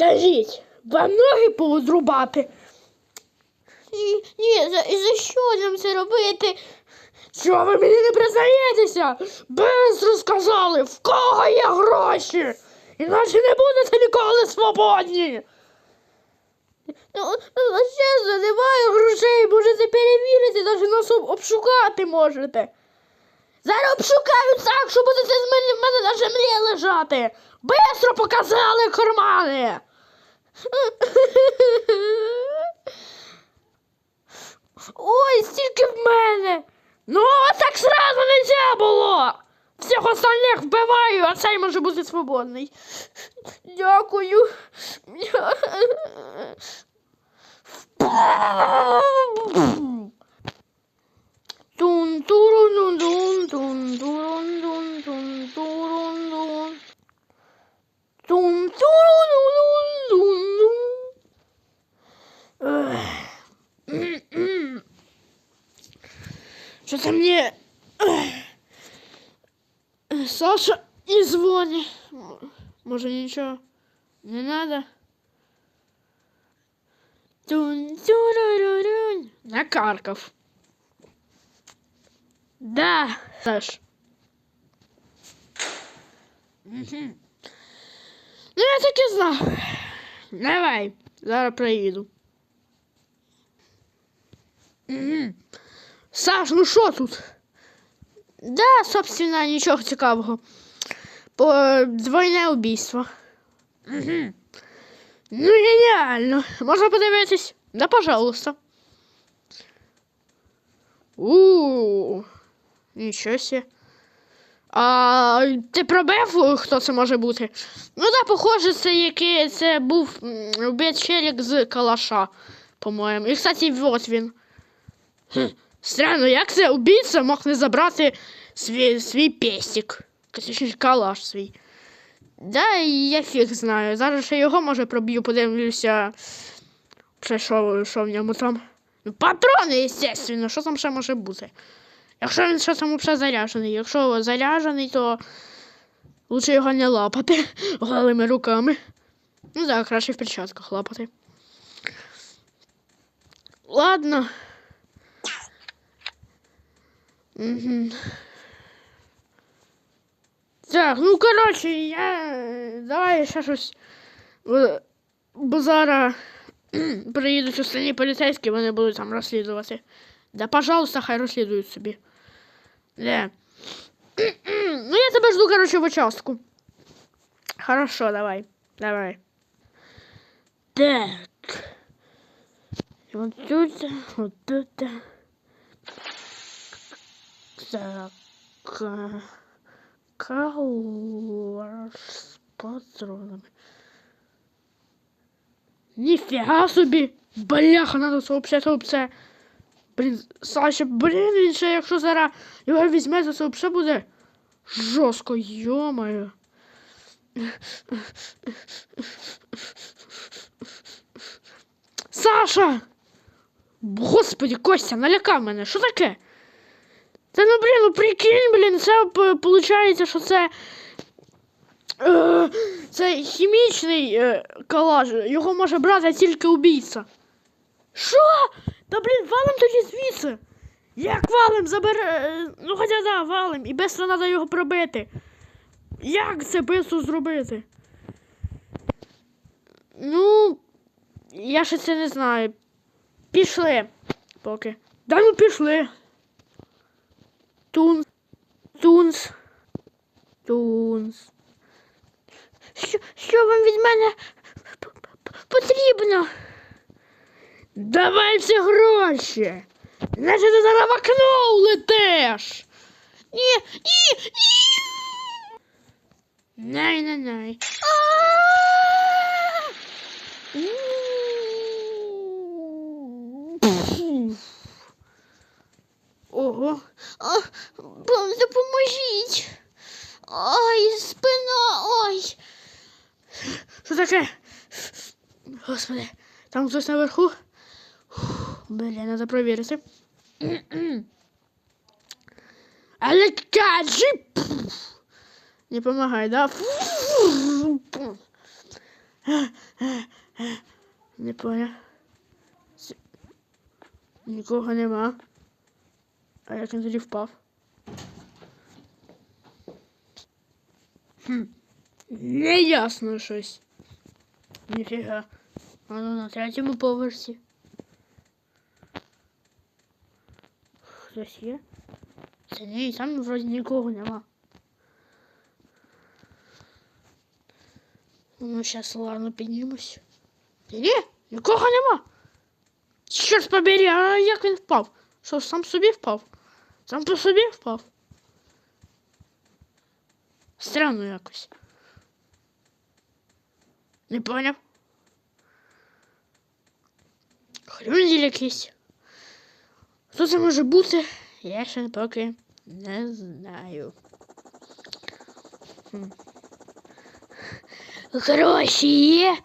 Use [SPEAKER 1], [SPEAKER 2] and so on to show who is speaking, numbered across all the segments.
[SPEAKER 1] Скажіть, вам ноги позрубати?
[SPEAKER 2] Ні, ні, за, за що нам це робити?
[SPEAKER 1] Що ви мені не признаєтеся? Бистро сказали, в кого є гроші? Іначе не будете ніколи свободні.
[SPEAKER 2] Ну, ну чесно, немає грошей, можете перевірити, навіть нас обшукати можете.
[SPEAKER 1] Зараз обшукають так, що будете з мене, в мене на землі лежати. Бистро показали кармани. Ой, стільки в мене. Ну, так сразу не було. Всіх остальних вбиваю, а цей може бути свободний.
[SPEAKER 2] Дякую.
[SPEAKER 1] Тун Може нічого не надо? Тун турурурун. Накаркав. Да, Саш. Угу. Ну, я так і знав. Давай, зараз приїду. Угу. Саш, ну що тут? Да, собственно, нічого цікавого. Двойне убійство. Угу. Ну, геніально. Можна подивитись? Да, пожалуйста. У, нічого сі. А ти пробив, хто це може бути? Ну так, похоже, це який це був челік з калаша, по-моєму. І, кстати, от він. Хм, Странно, як це убійця мог не забрати свій, свій пестик? Точніше, калаш свій. Да, я фіг знаю. Зараз ще його може проб'ю, подивлюся. Ще що, в ньому там. Ну, патрони, естественно, що там ще може бути? Якщо він ще там взагалі заряджений. Якщо заряджений, то лучше його не лапати голими руками. Ну так, краще в перчатках лапати. Ладно. Угу. Так, ну коротше, я. Давай ще щось. Бо- Бо зараз приїдуть останні поліцейські, вони будуть там розслідувати. Да, пожалуйста, хай розслідують собі. Да. Ну, я тебе жду, короче, в участку. Хорошо, давай. Давай. Так. Вот тут, вот тут. Так. с патронами. Ніфіга собі! Бляха, надо сообщати об це. Блін, Саша, блін, він ще якщо зараз його візьме, то це взагалі буде жорстко, йомаю. Саша! Господи, Костя, налякав мене, що таке? Та ну блін, ну прикинь, блін, це виходить, що це. Е, це хімічний е, калаш. Його може брати тільки убійця. Що? Та блін, валим тоді звідси. Як валим забере. е, Ну хоча да, валим. І швидко треба його пробити. Як це швидко зробити? Ну, я ще це не знаю. Пішли. Поки. Да ну пішли. Тунс. Тунс. Тунс. Що, що вам від мене потрібно? Давай всі гроші. Значить ти зараз в окно улетиш. Ні, ні, ні. Най, Ого.
[SPEAKER 2] А, пом- допоможіть. Ой, спина, ой.
[SPEAKER 1] Що таке? Господи, там хтось наверху. Блін, треба провірити. Але кажи! Не помагай, да? Не поняв. Це- Нікого нема. А як він тоді впав? Хм. Неясно щось. Ніфіга. А ну на третьому поверсі. Хтось є? Це ні, там вроді нікого нема. Ну, сейчас, ладно, піднімусь. Ні, нікого нема. Чорт побери, а як він впав? Що, сам собі впав? Сам по собі впав? Странно якось. Не поняв. Хрюндель якийсь. Хто це може бути? Я ще поки не знаю. Хм. Гроші є?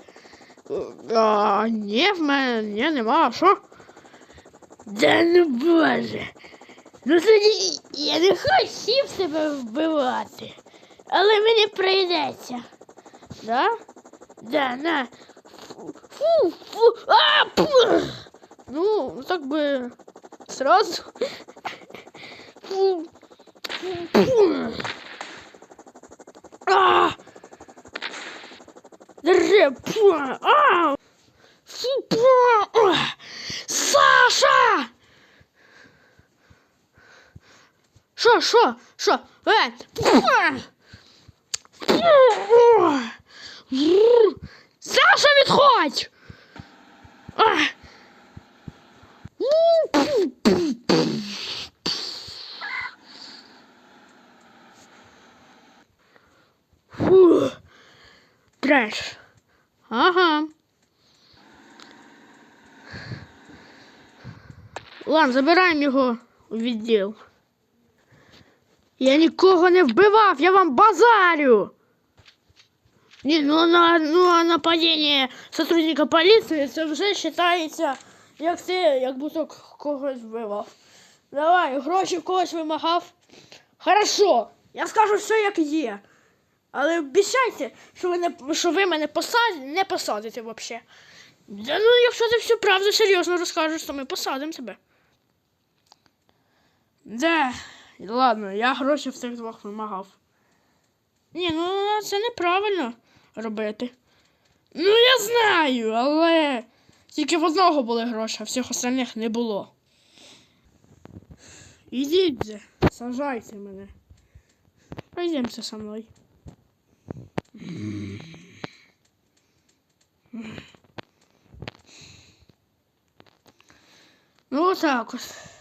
[SPEAKER 1] А, ні, в мене ні, нема, а що? Да ну боже. Ну тоді я не хотів себе вбивати, але мені прийдеться. Да? Да, на. Фу, фу. А, пу. Ну, так би сразу. Фу. Фу. А! Держи, пу. А! Фу, пу. А! Саша! Що, що. Врр. Саша, відходь! Фу. Треш. Ага. Ладно, забираємо його у відділ. Я нікого не вбивав, я вам базарю. Ні, ну на ну, нападіння сотрудника поліції це вже вважається, як ти, як будто когось вбивав. Давай, гроші в когось вимагав. Хорошо, я скажу все як є. Але обіцяйте, що ви, не, що ви мене посадите, не посадите взагалі. Да ну, якщо ти всю правду серйозно розкажеш, то ми посадимо тебе. Да, ладно, я гроші в цих двох вимагав. Ні, ну це неправильно робити. Ну, я знаю, але тільки в одного були гроші, а всіх остальних не було. Ідіть же, сажайте мене. Пойдемте со мною. Ну, отак от.